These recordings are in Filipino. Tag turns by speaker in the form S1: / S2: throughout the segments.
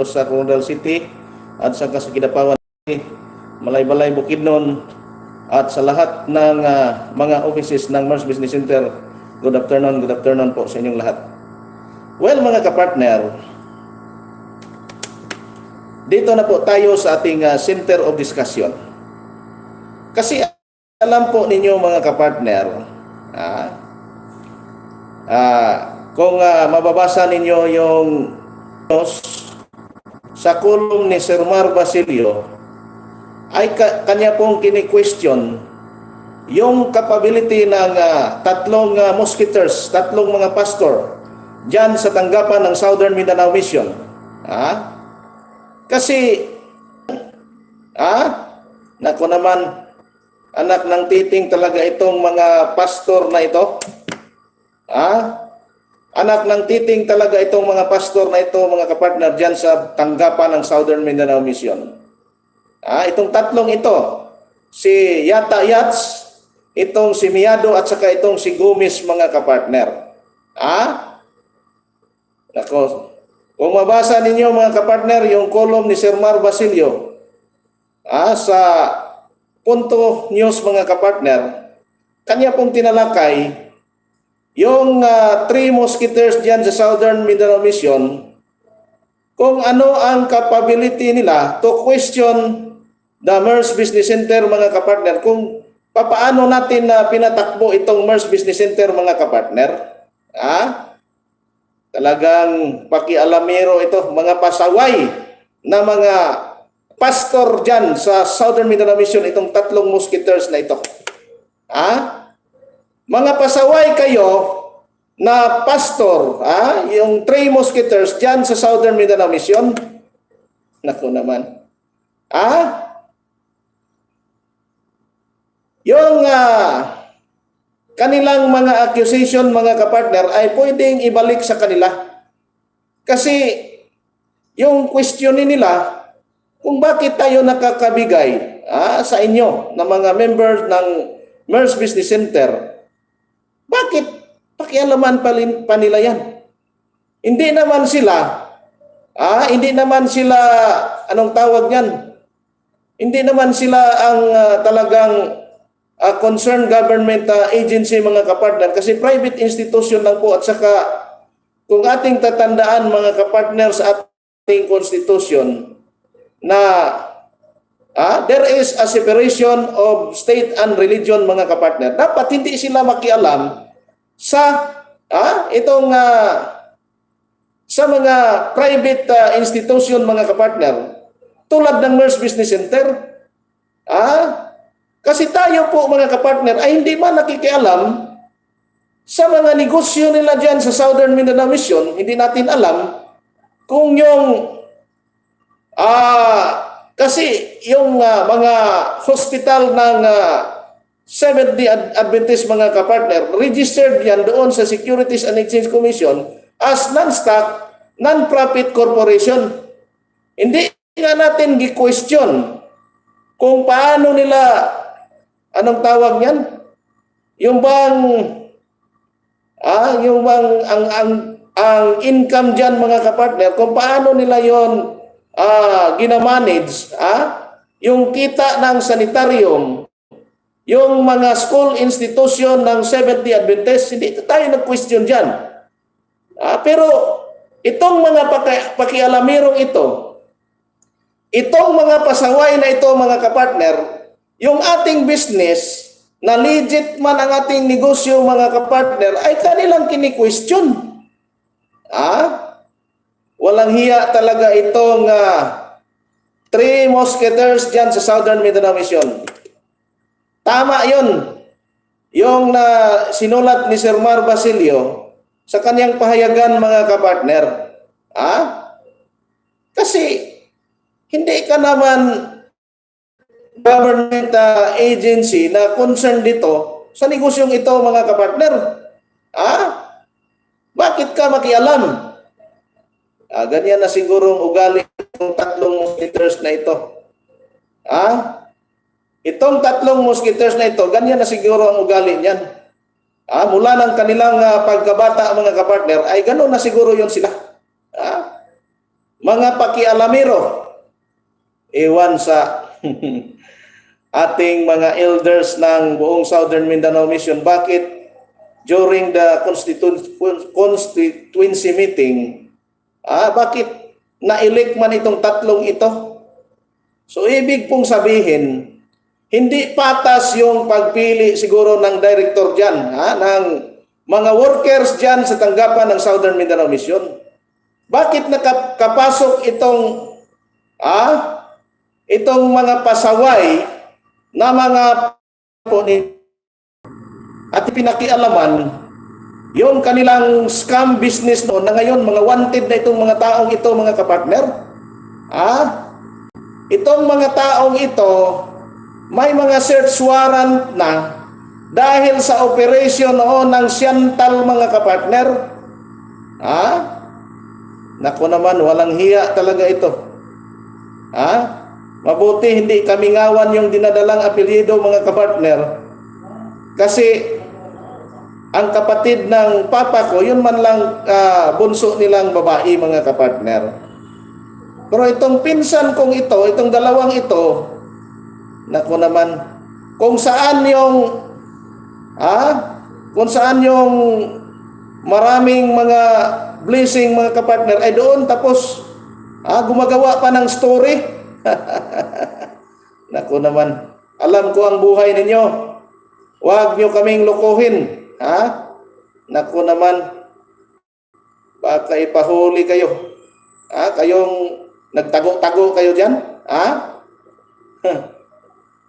S1: dito sa Coronadal City at sa sa Kidapawan City, Malaybalay, Bukidnon at sa lahat ng ah, mga offices ng Mars Business Center. Good afternoon, good afternoon po sa inyong lahat. Well, mga kapartner, dito na po tayo sa ating ah, center of discussion. Kasi alam po ninyo mga kapartner, ah, ah, kung ah, mababasa ninyo yung news sa kulong ni Sir Mar Basilio, ay ka- kanya pong kini-question yung capability ng ah, tatlong ah, mosquitoes, tatlong mga pastor dyan sa tanggapan ng Southern Mindanao Mission. Ah? Kasi, ah, nako naman, anak ng titing talaga itong mga pastor na ito. Ah, anak ng titing talaga itong mga pastor na ito, mga kapartner dyan sa tanggapan ng Southern Mindanao Mission. Ah, itong tatlong ito, si Yata Yats, itong si Miado at saka itong si Gomez mga kapartner. Ah? Nako, kung mabasa ninyo mga kapartner yung column ni Sir Mar Basilio ah, sa Punto News mga kapartner, kanya pong tinalakay yung ah, three mosquitoes diyan sa Southern Mindanao Mission kung ano ang capability nila to question the MERS Business Center mga kapartner kung papaano natin na pinatakbo itong MERS Business Center mga kapartner. Ah? Talagang pakialamero ito, mga pasaway na mga pastor dyan sa Southern Mindanao Mission, itong tatlong mosquitoes na ito. Ah? Mga kayo na pastor, ah, yung three mosquitoes dyan sa Southern Mindanao Mission. Naku naman. Ah? Yung ah, kanilang mga accusation, mga kapartner, ay pwedeng ibalik sa kanila. Kasi yung questionin nila, kung bakit tayo nakakabigay ah, sa inyo na mga members ng MERS Business Center, bakit pakialaman pa, lin- pa nila yan? Hindi naman sila, ah, hindi naman sila, anong tawag yan? Hindi naman sila ang ah, talagang ah, concerned government ah, agency mga kapartner kasi private institution lang po at saka kung ating tatandaan mga kapartner sa ating constitution na ah, there is a separation of state and religion mga kapartner. Dapat hindi sila makialam sa ah, itong ah, sa mga private ah, institution mga kapartner tulad ng MERS Business Center. Ah, kasi tayo po mga kapartner ay hindi man nakikialam sa mga negosyo nila dyan sa Southern Mindanao Mission, hindi natin alam kung yung ah kasi yung ah, mga hospital ng uh, Seventh Day Ad- Adventist mga kapartner, registered yan doon sa Securities and Exchange Commission as non-stock, non-profit corporation. Hindi nga natin gi-question kung paano nila, anong tawag yan? Yung bang, ah, yung bang, ang, ang, ang income dyan mga kapartner, kung paano nila yon ah, ginamanage, ah, yung kita ng sanitarium, yung mga school institution ng Seventh-day Adventist, hindi tayo nag-question dyan. Ah, pero itong mga paki- pakialamirong ito, itong mga pasaway na ito mga kapartner, yung ating business na legit man ang ating negosyo mga kapartner ay kanilang kini-question. Ah? Walang hiya talaga itong ah, three mosquitoes dyan sa Southern Mindanao Mission. Tama yun. Yung na sinulat ni Sir Mar Basilio sa kanyang pahayagan mga kapartner. Ah? Kasi hindi ka naman government ah, agency na concerned dito sa negosyong ito mga kapartner. Ah? Bakit ka makialam? Ah, ganyan na siguro ang ugali ng tatlong mosquitoes na ito. Ah? Itong tatlong mosquitoes na ito, ganyan na siguro ang ugali niyan. Ah, mula ng kanilang ah, pagkabata mga kapartner, ay gano'n na siguro yon sila. Ah? mga pakialamero, iwan sa ating mga elders ng buong Southern Mindanao Mission, bakit during the constitu- constituency meeting, ah, bakit na-elect man itong tatlong ito? So ibig pong sabihin, hindi patas yung pagpili siguro ng director dyan, ha, ng mga workers dyan sa tanggapan ng Southern Mindanao Mission. Bakit nakapasok itong ah, itong mga pasaway na mga po ni at pinakialaman yung kanilang scam business noon na ngayon mga wanted na itong mga taong ito mga kapartner. Ah, itong mga taong ito may mga search warrant na dahil sa operation noon ng Siantal mga kapartner. Ah, Nako naman, walang hiya talaga ito. Ha? Mabuti hindi kami ngawan yung dinadalang apelyido mga kapartner. Kasi ang kapatid ng papa ko, yun man lang ah, bunso nilang babae mga kapartner. Pero itong pinsan kong ito, itong dalawang ito, nako naman, kung saan yung, ah, kung saan yung maraming mga blessing mga kapartner ay doon tapos ah, gumagawa pa ng story. Naku naman, alam ko ang buhay ninyo. Huwag nyo kaming lokohin. Ha? Naku naman, baka ipahuli kayo. Ha? Kayong nagtago-tago kayo dyan? Ha?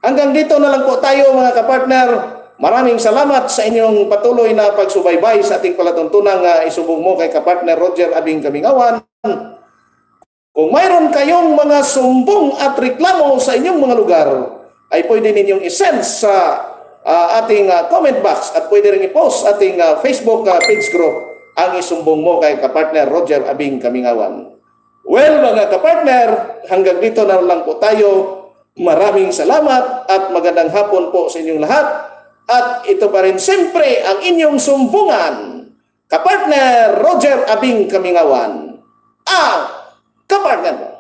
S1: Hanggang dito na lang po tayo mga kapartner. Maraming salamat sa inyong patuloy na pagsubaybay sa ating palatuntunang uh, isubong mo kay kapartner Roger Abing Kamingawan. Kung mayroon kayong mga sumbong at reklamo sa inyong mga lugar, ay pwede ninyong isend sa uh, ating uh, comment box at pwede rin i-post ating uh, Facebook uh, page group ang isumbong mo kay kapartner Roger Abing Kamingawan. Well mga kapartner, hanggang dito na lang po tayo. Maraming salamat at magandang hapon po sa inyong lahat. At ito pa rin siyempre ang inyong sumbungan, kapartner Roger Abing Kamingawan, ang kapartner mo.